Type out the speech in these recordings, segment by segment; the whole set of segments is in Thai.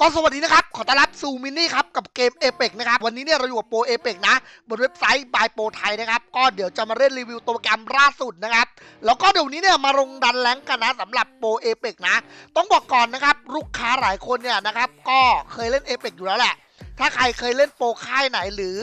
ก็สวัสดีนะครับ ขอต้อนรับสู่มินนี่ครับ กับเกมเอ e ปนะครับ วันนี้เนี่ยเราอยู่กับโปรเอ e ปนะ บนเว็บไซต์บายโปรไทยนะครับ ก็เดี๋ยวจะมาเล่นรีวิวตัวโปรแกรมล่าสุดนะครับ แล้วก็เดี๋ยวนี้เนี่ยมาลงดันแรงกันนะสำหรับโปรเอ e ปนะ ต้องบอกก่อนนะครับ ลูกค้าหลายคนเนี่ยนะครับ ก็เคยเล่นเอ e ปอยู่แล้วแหละ ถ้าใครเคยเล่นโปรค่ายไหนหรือ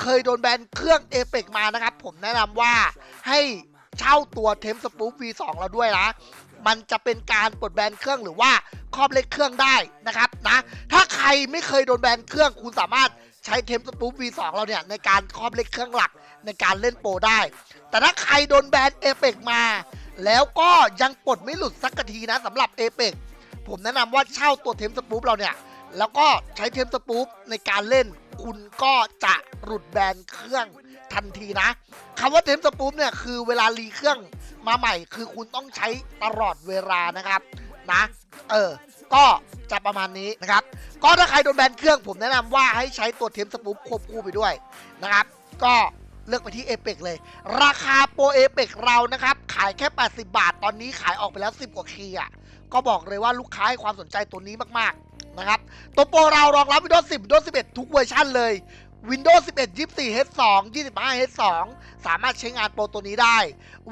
เคยโดนแบนเครื่องเอ e ปมานะครับ ผมแนะนำว่าให้ เช่าตัวเทมสปูฟ V2 เราด้วยนะ มันจะเป็นการปลดแบนเครื่องหรือว่าครอบเล็กเครื่องได้นะครับนะ ถ้าใครไม่เคยโดนแบนเครื่องคุณสามารถใช้เทมสปูฟ V2 เราเนี่ยในการครอบเล็กเครื่องหลักในการเล่นโปรได้ แต่ถ้าใครโดนแบนเอเปกมา แล้วก็ยังปลดไม่หลุดสักทีนะสำหรับเอเปกผมแนะนำว่าเช่าตัวเทมสปูฟเราเนี่ยแล้วก็ใช้เทมสปูฟในการเล่น คุณก็จะหลุดแบนเครื่อง ทันทีนะคำว่าเทมสปูฟเนี่ยคือเวลารีเครื่องมาใหม่ คือคุณต้องใช้ตลอดเวลานะครับนะ เออ ก็จะประมาณนี้นะครับ ก็ถ้าใครโดนแบนเครื่องผมแนะนำว่าให้ใช้ตัวเทมสปูฟควบคู่ไปด้วยนะครับ ก็เลือกไปที่เอเปกเลย ราคาโปรเอเปกเรานะครับ ขายแค่ 80 บาท ตอนนี้ขายออกไปแล้ว 10 กว่าคีย์อะ ก็บอกเลยว่าลูกค้าให้ความสนใจตัวนี้มากๆนะครับ ตัวโปรเรารองรับ Windows 10 Windows 11 ทุกเวอร์ชันเลย Windows 11 24 H2 25 H2 สามารถใช้งานโปรตัวนี้ได้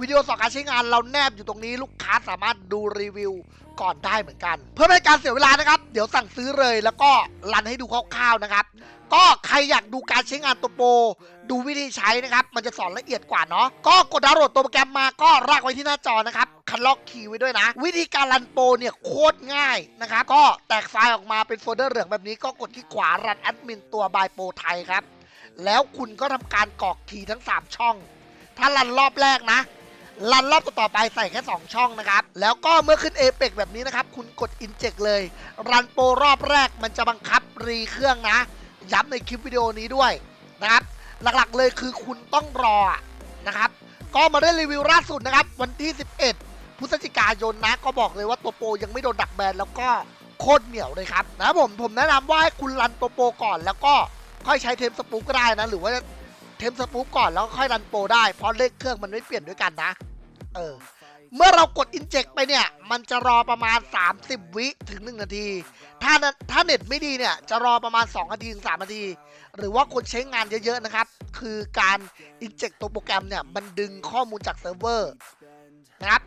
วิดีโอสอนการใช้งานเราแนบอยู่ตรงนี้ลูกค้าสามารถดูรีวิว ก่อนได้เหมือนกัน เพื่อไม่ให้การเสียเวลานะครับ เดี๋ยวสั่งซื้อเลยแล้วก็รันให้ดูคร่าวๆนะครับ ก็ใครอยากดูการใช้งานตัวโปรดูวิธีใช้นะครับ มันจะสอนละเอียดกว่าเนาะก็กดดาวน์โหลดตัวโปรแกรมมาก็รากไว้ที่หน้าจอนะครับคันล็อกคีย์ไว้ด้วยนะ วิธีการรันโปรเนี่ยโคตรง่ายนะครับ ก็แตกไฟล์ออกมาเป็นโฟลเดอร์เหลืองแบบนี้ก็กดที่ขวารันแอดมินตัวบายโปรไทยครับแล้วคุณก็ทำการกรอกคีย์ทั้ง 3 ช่อง ถ้ารันรอบแรกนะ รันรอบต่อไปใส่แค่ 2 ช่องนะครับ แล้วก็เมื่อขึ้นเอเปกแบบนี้นะครับ คุณกด Inject เลย รันโปรรอบแรกมันจะบังคับรีเครื่องนะ ย้ำในคลิปวิดีโอนี้ด้วยนะครับ หลักๆเลยคือคุณต้องรอนะครับ ก็มาได้รีวิวล่าสุดนะครับ วันที่ 11 พฤศจิกายนนะ ก็บอกเลยว่าตัวโปรยังไม่โดนดักแบนแล้วก็โคตรเหนียวเลยครับนะผมผมแนะนำว่าให้คุณรันตัวโปรก่อนแล้วก็ค่อยใช้เทมสปูก็ได้นะ หรือว่า เทมสปูฟก่อนแล้วค่อยรันโปรได้ เพราะเลขเครื่องมันไม่เปลี่ยนด้วยกันนะ เออ เมื่อเรากด inject ไปเนี่ย มันจะรอประมาณ 30 วิถึง 1 นาที ถ้าถ้าเน็ตไม่ดีเนี่ย จะรอประมาณ 2 นาทีถึง 3 นาที หรือว่าคนใช้งานเยอะๆนะครับ คือการ inject ตัวโปรแกรมเนี่ย มันดึงข้อมูลจากเซิร์ฟเวอร์นะครับ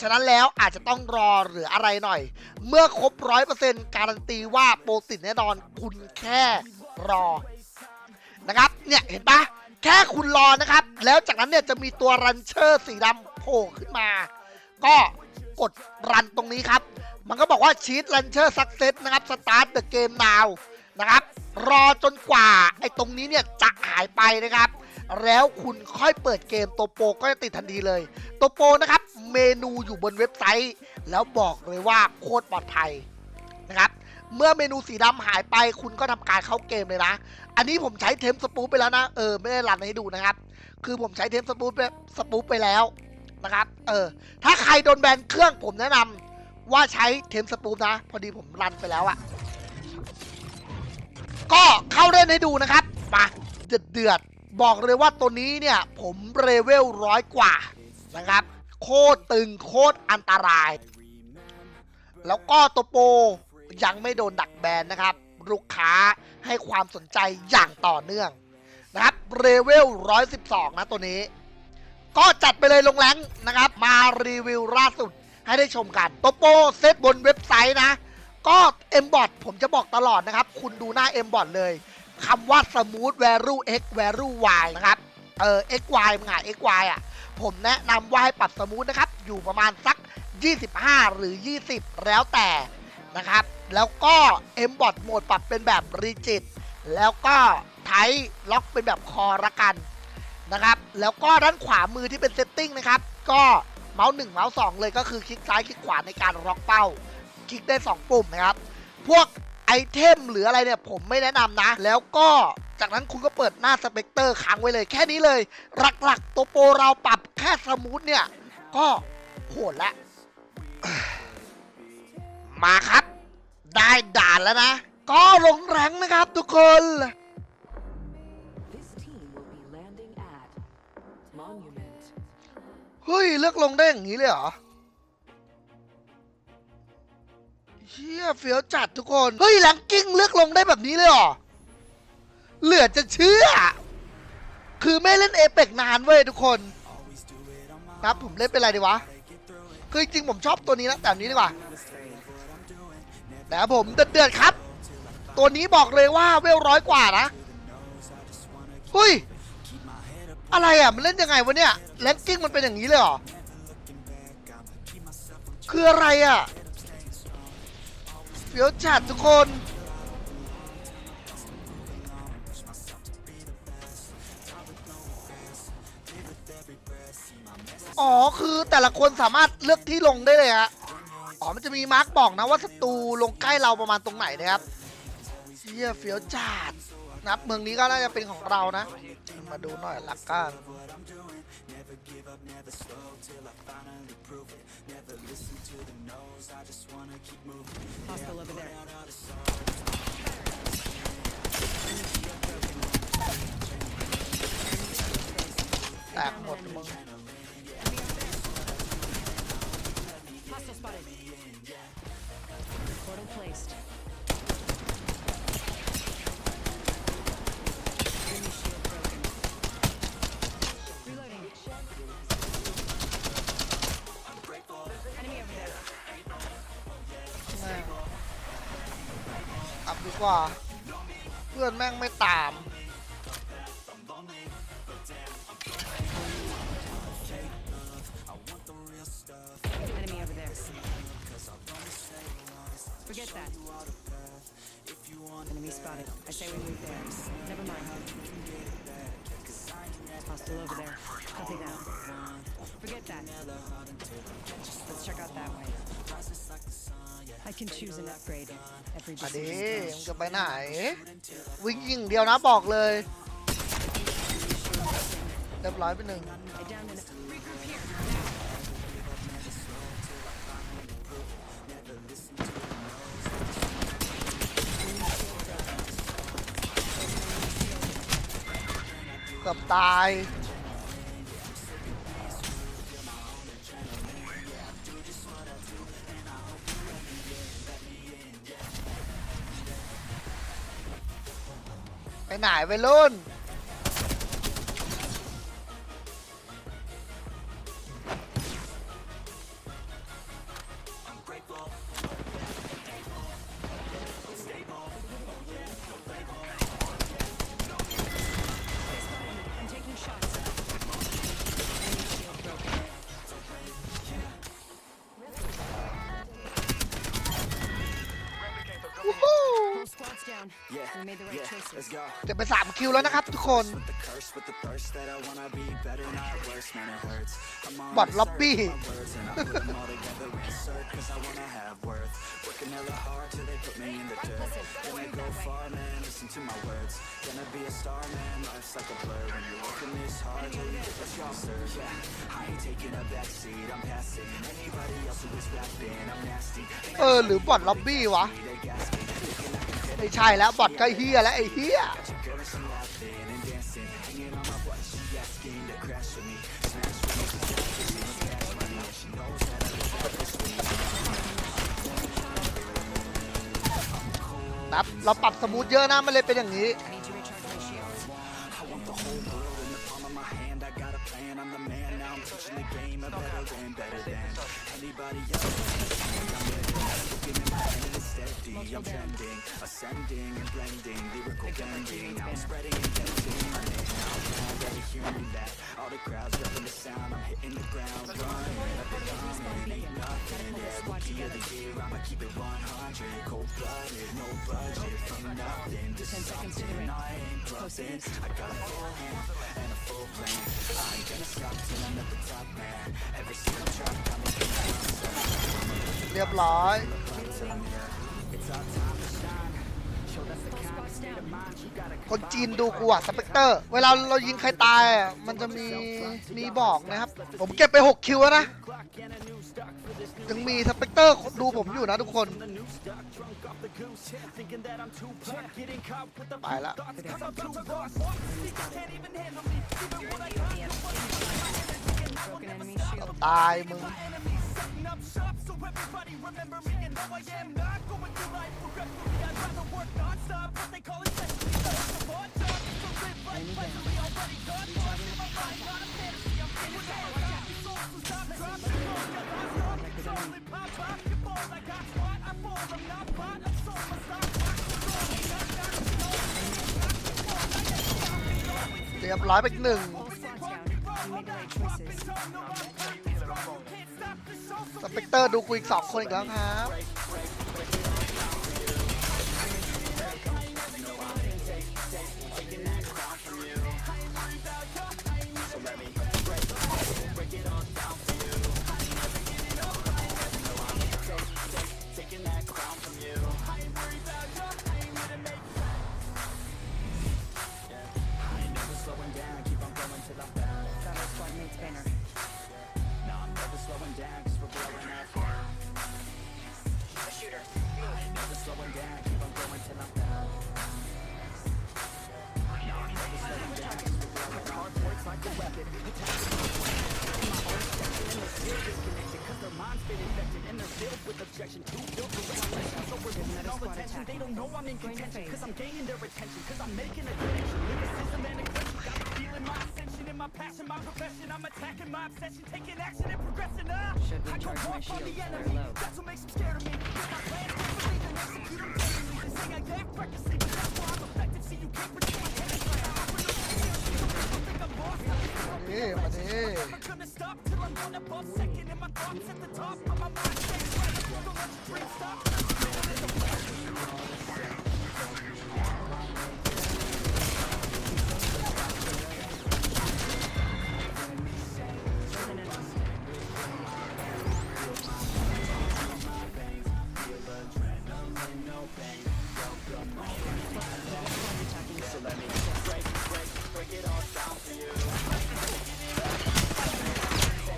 ฉะนั้นแล้วอาจจะต้องรอหรืออะไรหน่อย เมื่อครบ100%การันตีว่าโปรติดแน่นอนคุณแค่รอ นะครับ เนี่ยเห็นปะแค่คุณรอนะครับ แล้วจากนั้นเนี่ยจะมีตัวรันเชอร์สีดำโผล่ขึ้นมา ก็กดรันตรงนี้ครับ มันก็บอกว่าชีตรันเชอร์สักเซ s นะครับสตาร์ทเดอะเกมนาวนะครับ รอจนกว่าไอ้ตรงนี้เนี่ยจะหายไปนะครับ แล้วคุณค่อยเปิดเกมตัวโปก็จะติดทันทีเลย ตัวโปนะครับ เมนูอยู่บนเว็บไซต์ แล้วบอกเลยว่าโคตรปลอดภัยนะครับ เมื่อเมนูสีดำหายไปคุณก็ทำการเข้าเกมเลยนะ อันนี้ผมใช้เทมสปูปไปแล้วนะ เออ ไม่ได้รันให้ดูนะครับ คือผมใช้เทมสปูปไปสปูปไปแล้วนะครับ เออ ถ้าใครโดนแบนเครื่องผมแนะนำว่าใช้เทมสปูปนะ พอดีผมรันไปแล้วอะก็เข้าเล่นให้ดูนะครับ มาเดือดเดือดๆบอกเลยว่าตัวนี้เนี่ย ผมเลเวลร้อยกว่านะครับ โคตรตึงโคตรอันตราย แล้วก็ตัวโป ยังไม่โดนดักแบนนะครับ ลูกค้าให้ความสนใจอย่างต่อเนื่องนะครับเรเวล 112 นะตัวนี้ ก็จัดไปเลยลงแรงนะครับ มารีวิวล่าสุดให้ได้ชมกันตัวโปเซตบนเว็บไซต์นะ ก็ m b o t ผมจะบอกตลอดนะครับ คุณดูหน้า m b o t เลยคำว่า smooth value x value y นะครับ เออ x y มึงหา x y อะ ผมแนะนำว่าให้ปรับสมูทนะครับ อยู่ประมาณสัก 25 หรือ 20 แล้วแต่ นะครับ แล้วก็ m b o t โหมดปรับเป็นแบบ rigid แล้วก็ไทล็อกเป็นแบบคอละกันนะครับ แล้วก็ด้านขวามือที่เป็นเซตติ้งนะครับ ก็เมาส์1เมาส์2เลยก็คือคลิกซ้ายคลิกขวาในการล็อกเป้า คลิกได้ 2 ปุ่มนะครับ พวกไอเทมหรืออะไรเนี่ยผมไม่แนะนำนะ แล้วก็จากนั้นคุณก็เปิดหน้าสเปกเตอร์ค้างไว้เลย แค่นี้เลย หลักๆ ตัวโปรเราปรับแค่สมูทเนี่ย ก็โหดละมาครับ ได้ด่านแล้วนะ ก็ลงแรงนะครับทุกคน เฮ้ย เลือกลงได้อย่างนี้เลยเหรอเฮียเฟี้ยวจัดทุกคน เฮ้ยแรงกิ้งเลือกลงได้แบบนี้เลยเหรอ เหลือจะเชื่อ คือไม่เล่นเอเปกนานเว้ยทุกคนนะครับผมเล่นเป็นอะไรดีวะ คือจริงผมชอบตัวนี้นะแต่นี้ดีกว่า แต่ผมเดือดๆครับ ตัวนี้บอกเลยว่าเวลร้อยกว่านะเฮ้ยอะไรอะมันเล่นยังไงวะเนี่ยแรงกิ้งมันเป็นอย่างนี้เลยเหรอคืออะไรอะเฟี้ยวจัดทุกคนอ๋อคือแต่ละคนสามารถเลือกที่ลงได้เลยฮะ อ๋อมันจะมีมาร์กบอกนะว่าศัตรูลงใกล้เราประมาณตรงไหนนะครับเชียเฟียวจัดนะครับเมืองนี้ก็น่าจะเป็นของเรานะ มาดูหน่อยละกันแตกหมดมึง placed. Enemy shield broken. Reloading. Enemy over there. แม่งกลับดีกว่า เพื่อนแม่งไม่ตาม Forget that. Enemy spotted. I say we move there. Never mind. Hostile over there. Copy that. Forget that. Let's check out that way. I can choose an upgrade. Every มาดิ decision มึงจะไปไหน วิ่งยิงเดียวนะบอกเลย เรียบร้อยไปหนึ่ง I downed an regroup here. เกือบตาย ไปไหนไปรุ่น right yeah, choices. let's go. เก็บไปสามคิวแล้วนะครับทุกคน With the curse, with the thirst that I wanna be better, not worse, man, it hurts. I'm on บอทล็อบบี้ my words and I put them all together, insert, cause I wanna have worth. Working hella hard till they put me in the dirt. Gonna go far, man, listen to my words. Gonna be a star, man, life's like a blur. When you're working this hard till you get what you deserve. Yeah, I ain't taking a back seat, I'm passing. Anybody else who is rapping, I'm nasty. เออ หรือบอทล็อบบี้วะ ไม่ใช่แล้วบอทก็เฮียแล้วไอ้เฮียครับเราปรับสมูทเยอะนะ มันเลยเป็นอย่างนี้ I'm trending, ascending and blending, lyrical bending. Now I'm spreading and bending my name. Now I'm already hearing that. All the crowds loving the sound. I'm hitting the ground running. Up and coming, ain't nothing. Yeah, rookie of the year. I'ma keep it 100. Cold blooded, no budget. From nothing to 10 seconds to the something. ring. I ain't Close clubbing. it is. I got a full hand and a full plan. I ain't gonna stop till I'm at the top, man. Every single drop got me feeling myself. เรียบร้อย คนจีนดูกูอะสเปกเตอร์ เวลาเรายิงใครตายอะมันจะมีมีบอกนะครับ ผมเก็บไป 6 คิวแล้วนะ ยังมีสเปกเตอร์ดูผมอยู่นะทุกคน ไปละตายมึง setting up shop so everybody remember me and how I am not going through life regretfully. I'd rather work non-stop, what they call essentially the hustle of odd jobs. So live life pleasantly, already done. Lost in my mind, not a fantasy. I'm in with all I got. These souls will stop, drop, and fall. Got lost, all control, and pop, pop, you fall. I got squat, I fall. I'm not bought, I'm sold, my stock, rock, control. Ain't got, got, you know, ain't got, got, you fall. I get stopped, and always เรียบร้อยไปอีกหนึ่ง All slots down. You made the right choices. สเปกเตอร์ดูกูอีกสองคนอีกแล้วครับ Another squad attacking. Going to phase. Cause I'm gaining their attention, cause I'm making a connection. Lyricism and aggression, got me feeling my ascension in my passion, my profession. I'm attacking my obsession, taking action and progressing uh. up. Should I go recharge off on the enemy, low. that's what makes them scared of me. Cause my plan is to believe execute them daily. This thing I gave recklessly, but that's why I'm effective. See, you can't predict my chemistry. I'm on the bus, second in my thoughts at the top of my mind. Stay right, don't let your dreams stop.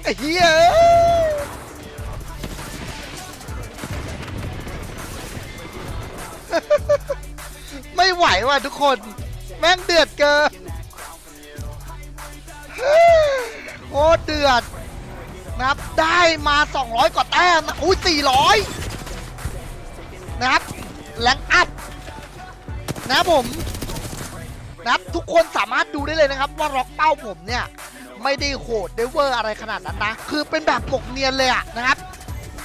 ไอ้เหี้ยไม่ไหวว่ะทุกคน แม่งเดือดเกินโคตรเดือดนะครับได้มา 200 กว่าแต้มนะอุ้ย400 นะครับแรงอัพนะผมนะครับทุกคนสามารถดูได้เลยนะครับว่าล็อกเป้าผมเนี่ย ไม่ได้โหดเดเวอร์อะไรขนาดนั้นนะ คือเป็นแบบหมกเนียนเลยอะนะครับ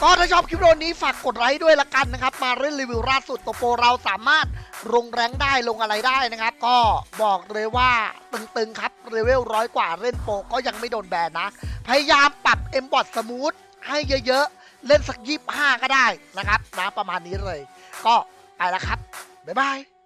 ก็ถ้าชอบคลิปวิดีโอนี้ฝากกดไลค์ด้วยละกันนะครับ มาเล่นรีวิวล่าสุดตัวโปรเราสามารถลงแรงได้ลงอะไรได้นะครับ ก็บอกเลยว่าตึงๆครับเลเวลร้อยกว่าเล่นโปรก็ยังไม่โดนแบนนะ พยายามปรับเอ็มบอทสมูทให้เยอะๆ เล่นสักยี่ห้าก็ได้นะครับนะประมาณนี้เลย ก็ไปแล้วครับ บ๊ายบาย